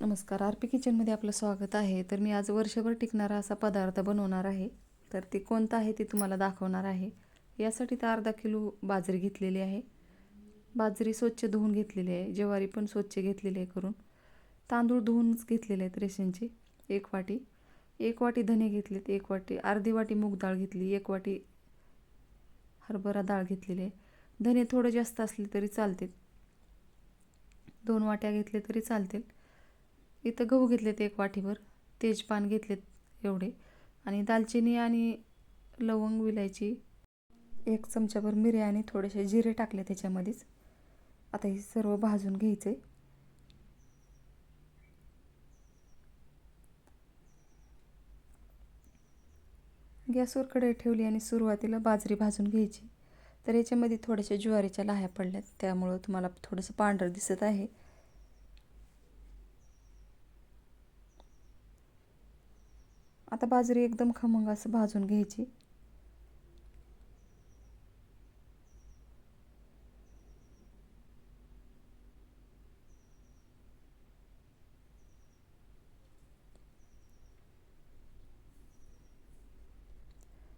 नमस्कार. R P किचनमध्ये आपलं स्वागत आहे. तर मी आज वर्षभर टिकणारा असा पदार्थ बनवणार आहे. तर ते कोणता आहे ते तुम्हाला दाखवणार आहे. यासाठी तर अर्धा किलो बाजरी घेतलेली आहे. बाजरी स्वच्छ धुवून घेतलेली आहे. ज्वारी पण स्वच्छ घेतलेली आहे करून. तांदूळ धुवूनच घेतलेले आहेत रेशनचे. एक वाटी. एक वाटी धने घेतलेत. एक वाटी अर्धी वाटी मूग डाळ घेतली. एक वाटी हरभरा डाळ घेतलेली आहे. धने थोडं जास्त असले तरी चालतील. दोन वाट्या घेतले तरी चालतील. इथं गहू घेतलेत एक वाटीभर तेजपान घेतलेत एवढे. आणि दालचिनी आणि लवंग विलायची एक चमचाभर मिरे आणि थोडेसे जिरे टाकले त्याच्यामध्येच. आता हे सर्व भाजून घ्यायचे. गॅसवर कढई ठेवली आणि सुरुवातीला बाजरी भाजून घ्यायची. तर याच्यामध्ये थोड्याशा ज्वारीच्या लाह्या पडल्यात त्यामुळं तुम्हाला थोडंसं पांढरं दिसत आहे. आता बाजरी एकदम खमंग असं भाजून घ्यायची.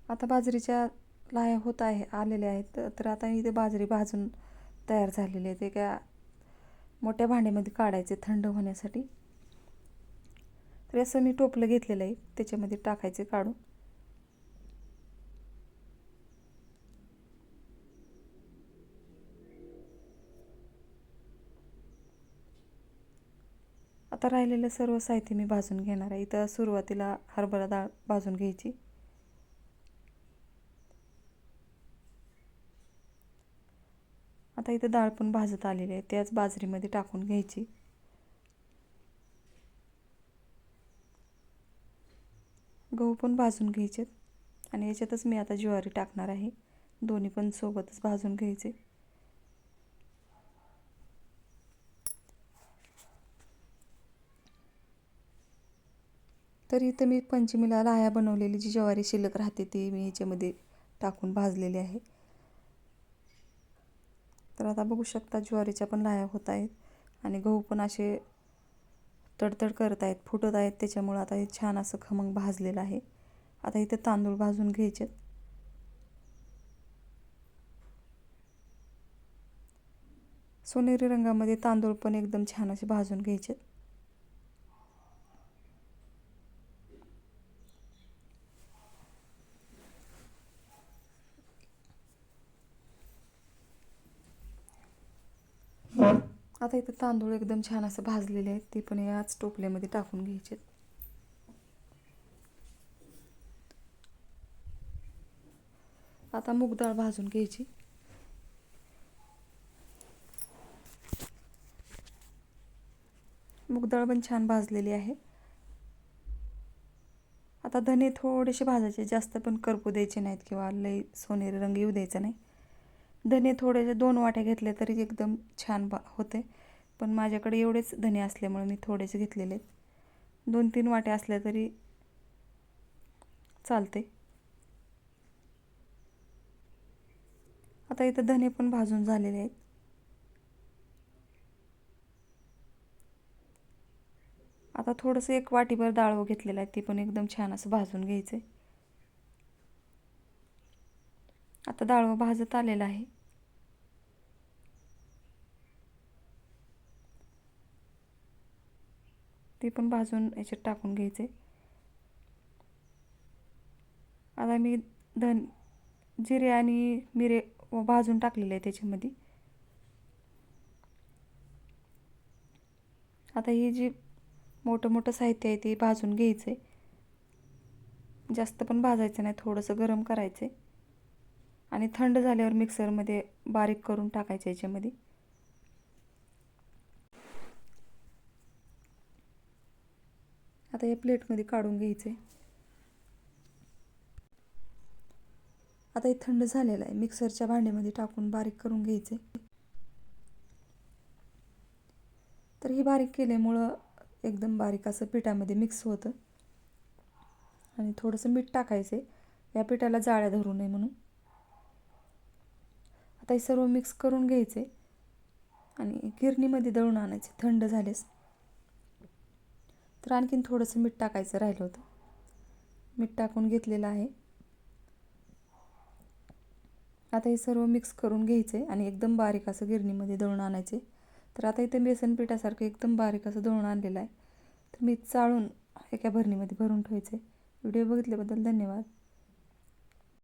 आता बाजरीच्या लाया होत आहे आलेल्या आहेत. तर आता इथे बाजरी भाजून तयार झालेली आहे. ते काय मोठ्या भांड्यामध्ये काढायचे थंड होण्यासाठी. तर असं मी टोपलं घेतलेलं आहे. त्याच्यामध्ये टाकायचे काढून. आता राहिलेलं सर्व साहित्य मी भाजून घेणार आहे. इथं सुरुवातीला हरभरा डाळ भाजून घ्यायची. आता इथं डाळ पण भाजत आलेली आहे. त्याच बाजरीमध्ये टाकून घ्यायची. गहू पण भाजून घ्यायचे आणि याच्यातच मी आता ज्वारी टाकणार आहे. दोन्ही पण सोबतच भाजून घ्यायचे. तर इथं मी पंचमीला लाह्या बनवलेली जी ज्वारी शिल्लक राहते ती मी ह्याच्यामध्ये टाकून भाजलेली आहे. तर आता बघू शकता ज्वारीच्या पण लाह्या होत आहेत. आणि गहू पण असे तडतड करत आहेत फुटत आहेत. त्याच्यामुळं आता हे छान असं खमंग भाजलेलं आहे. आता इथे तांदूळ भाजून घ्यायचे. सोनेरी रंगामध्ये तांदूळ पण एकदम छान असे भाजून घ्यायचे. आता इथं तांदूळ एकदम छान असं भाजलेले आहेत. ते पण याच टोपल्यामध्ये टाकून घ्यायचे आता मूग डाळ भाजून घ्यायची. मूग डाळ पण छान भाजलेली आहे. आता धने थोडेसे भाजायचे जास्त पण करपू द्यायचे नाहीत किंवा लई सोनेरी रंग येऊ द्यायचा नाही. धने थोडेसे दोन वाट्या घेतले तरी एकदम छान बा होते. पण माझ्याकडे एवढेच धने असल्यामुळे मी थोडेसे घेतलेले आहेत. दोन तीन वाट्या असल्या तरी चालते. आता इथं धने पण भाजून झालेले आहेत. आता थोडंसं एक वाटीभर डाळवं घेतलेलं आहे ते पण एकदम छान असं भाजून घ्यायचं आहे आता डाळवं भाजत आलेलं आहे. ते पण भाजून याच्यात टाकून घ्यायचे. आता मी धन जिरे आणि मिरे भाजून टाकलेले आहे त्याच्यामध्ये. आता ही जी मोठं मोठं साहित्य आहे ते भाजून घ्यायचं आहे जास्त पण भाजायचं नाही थोडंसं गरम करायचं आहे आणि थंड झाल्यावर मिक्सरमध्ये बारीक करून टाकायचं याच्यामध्ये. आता हे प्लेटमध्ये काढून घ्यायचं. आहे आता हे थंड झालेलं आहे. मिक्सरच्या भांड्यामध्ये टाकून बारीक करून घ्यायचे. तर हे बारीक केल्यामुळं एकदम बारीक असं पिठामध्ये मिक्स होतं. आणि थोडंसं मीठ टाकायचं या पिठाला जाळ्या धरू नये म्हणून. आता हे सर्व मिक्स करून घ्यायचे. आणि गिरणीमध्ये दळून आणायचे. थंड झालेस तर आणखीन थोडंसं मीठ टाकायचं राहिलं होतं. मीठ टाकून घेतलेलं आहे. आता हे सर्व मिक्स करून घ्यायचं आहे आणि एकदम बारीक असं गिरणीमध्ये दळून आणायचे. तर आता इथे बेसन पिठासारखं एकदम बारीक असं दळून आणलेलं आहे. तर मी चाळून एका भरणीमध्ये भरून ठेवायचे. व्हिडिओ बघितल्याबद्दल धन्यवाद.